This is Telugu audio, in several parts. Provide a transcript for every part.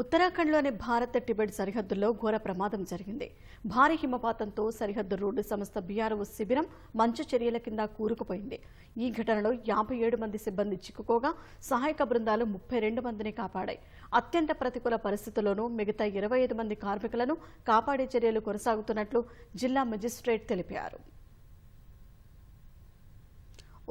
ఉత్తరాఖండ్లోని భారత్ టిబెట్ సరిహద్దుల్లో ఘోర ప్రమాదం జరిగింది. భారీ హిమపాతంతో సరిహద్దు రోడ్డు సంస్థ బీఆర్ఓ శిబిరం మంచు చర్యల కింద కూరుకుపోయింది. ఈ ఘటనలో యాభై ఏడు మంది సిబ్బంది చిక్కుకోగా సహాయక బృందాలు ముప్పై రెండు మందిని కాపాడాయి. అత్యంత ప్రతికూల పరిస్థితుల్లోనూ మిగతా ఇరవై ఐదు మంది కార్మికులను కాపాడే చర్యలు కొనసాగుతున్నట్లు జిల్లా మెజిస్ట్రేట్ తెలిపారు.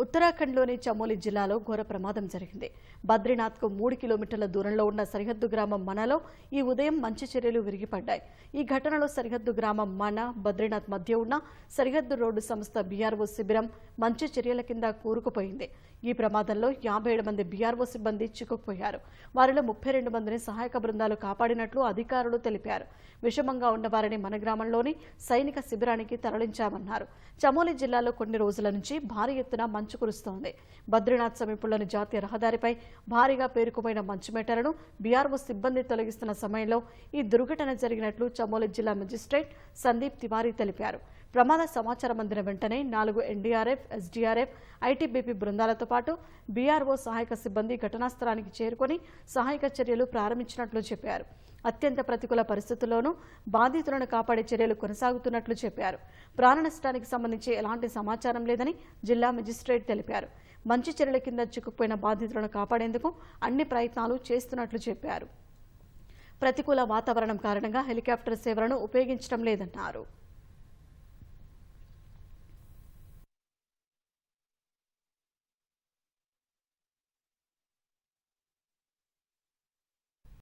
ఉత్తరాఖండ్లోని చమోలి జిల్లాలో ఘోర ప్రమాదం జరిగింది. బద్రీనాథ్కు మూడు కిలోమీటర్ల దూరంలో ఉన్న సరిహద్దు గ్రామం మనలో ఈ ఉదయం మంచి చర్యలు విరిగిపడ్డాయి. ఈ ఘటనలో సరిహద్దు గ్రామం మన బద్రీనాథ్ మధ్య ఉన్న సరిహద్దు రోడ్డు సంస్థ బీఆర్ఓ శిబిరం మంచి చర్యల కింద కూరుకుపోయింది. ఈ ప్రమాదంలో యాభై ఏడు మంది బీఆర్ఓ సిబ్బంది చిక్కుకుపోయారు. వారిలో ముప్పై రెండు మందిని సహాయక బృందాలు కాపాడినట్లు అధికారులు తెలిపారు. విషమంగా ఉన్న వారిని మన గ్రామంలోని సైనిక శిబిరానికి తరలించామన్నారు. చమోలి జిల్లాలో కొన్ని రోజుల నుంచి భారీ ఎత్తున మంచు కురుస్తోంది. బద్రీనాథ్ సమీపంలోని జాతీయ రహదారిపై భారీగా పేరుకుపోయిన మంచు మేటలను బీఆర్ఓ సిబ్బంది తొలగిస్తున్న సమయంలో ఈ దుర్ఘటన జరిగినట్లు చమోలి జిల్లా మెజిస్ట్రేట్ సందీప్ తివారీ తెలిపారు. ప్రమాద సమాచారం అందిన వెంటనే నాలుగు ఎన్డీఆర్ఎఫ్ ఎస్డీఆర్ఎఫ్ ఐటీబీపీ బృందాలతో పాటు బీఆర్ఓ సహాయక సిబ్బంది ఘటనాస్థలానికి చేరుకొని సహాయక చర్యలు ప్రారంభించినట్లు చెప్పారు. అత్యంత ప్రతికూల పరిస్థితుల్లోనూ బాధితులను కాపాడే చర్యలు కొనసాగుతున్నట్లు చెప్పారు. ప్రాణ నష్టానికి సంబంధించి ఎలాంటి సమాచారం లేదని జిల్లా మెజిస్ట్రేట్ తెలిపారు. మంచి చర్యల కింద చిక్కుపోయిన బాధితులను కాపాడేందుకు అన్ని ప్రయత్నాలు చేస్తున్నట్లు చెప్పారు. ప్రతికూల వాతావరణం కారణంగా హెలికాప్టర్ సేవలను ఉపయోగించడం లేదన్నారు.